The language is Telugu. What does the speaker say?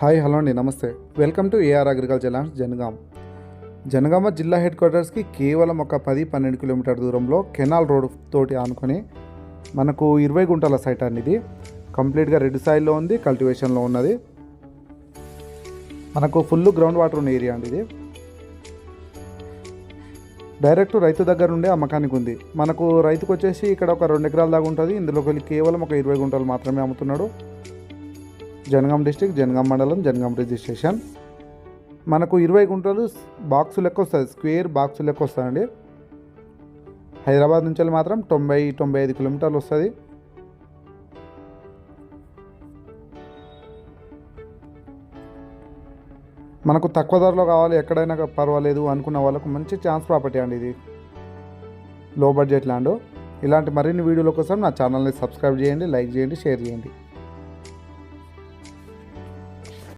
హాయ్ హలో అండి నమస్తే. Welcome to AR agriculture lands Jangaon. Jangaon జిల్లా హెడ్ క్వార్టర్స్కి కేవలం ఒక పది పన్నెండు కిలోమీటర్ దూరంలో కెనాల్ రోడ్ తోటి ఆనుకొని మనకు ఇరవై గుంటల సైట్ అండి ఇది. కంప్లీట్గా రెడ్ సాయిల్లో ఉంది కల్టివేషన్లో ఉన్నది. మనకు ఫుల్ గ్రౌండ్ వాటర్ ఉన్న ఏరియా అండి ఇది. డైరెక్ట్ రైతు దగ్గర నుండే అమ్మకానికి ఉంది. మనకు రైతుకు వచ్చేసి ఇక్కడ ఒక రెండు ఎకరాల దాకా ఉంటుంది. ఇందులోకి వెళ్ళి కేవలం ఒక ఇరవై గుంటలు మాత్రమే అమ్ముతున్నాడు. జనగాం డిస్టిక్ జనగాం మండలం జనగాం రిజిస్ట్రేషన్. మనకు ఇరవై గుంటలు బాక్సు లెక్క వస్తుంది స్క్వేర్ బాక్సు లెక్క వస్తుందండి. హైదరాబాద్ నుంచి మాత్రం తొంభై తొంభై ఐదు కిలోమీటర్లు వస్తుంది. మనకు తక్కువ ధరలో కావాలి ఎక్కడైనా పర్వాలేదు అనుకున్న వాళ్ళకు మంచి ఛాన్స్ ప్రాపర్టీ అండి ఇది. లో బడ్జెట్ ల్యాండ్ ఇలాంటి మరిన్ని వీడియోల కోసం నా ఛానల్ని సబ్స్క్రైబ్ చేయండి లైక్ చేయండి షేర్ చేయండి.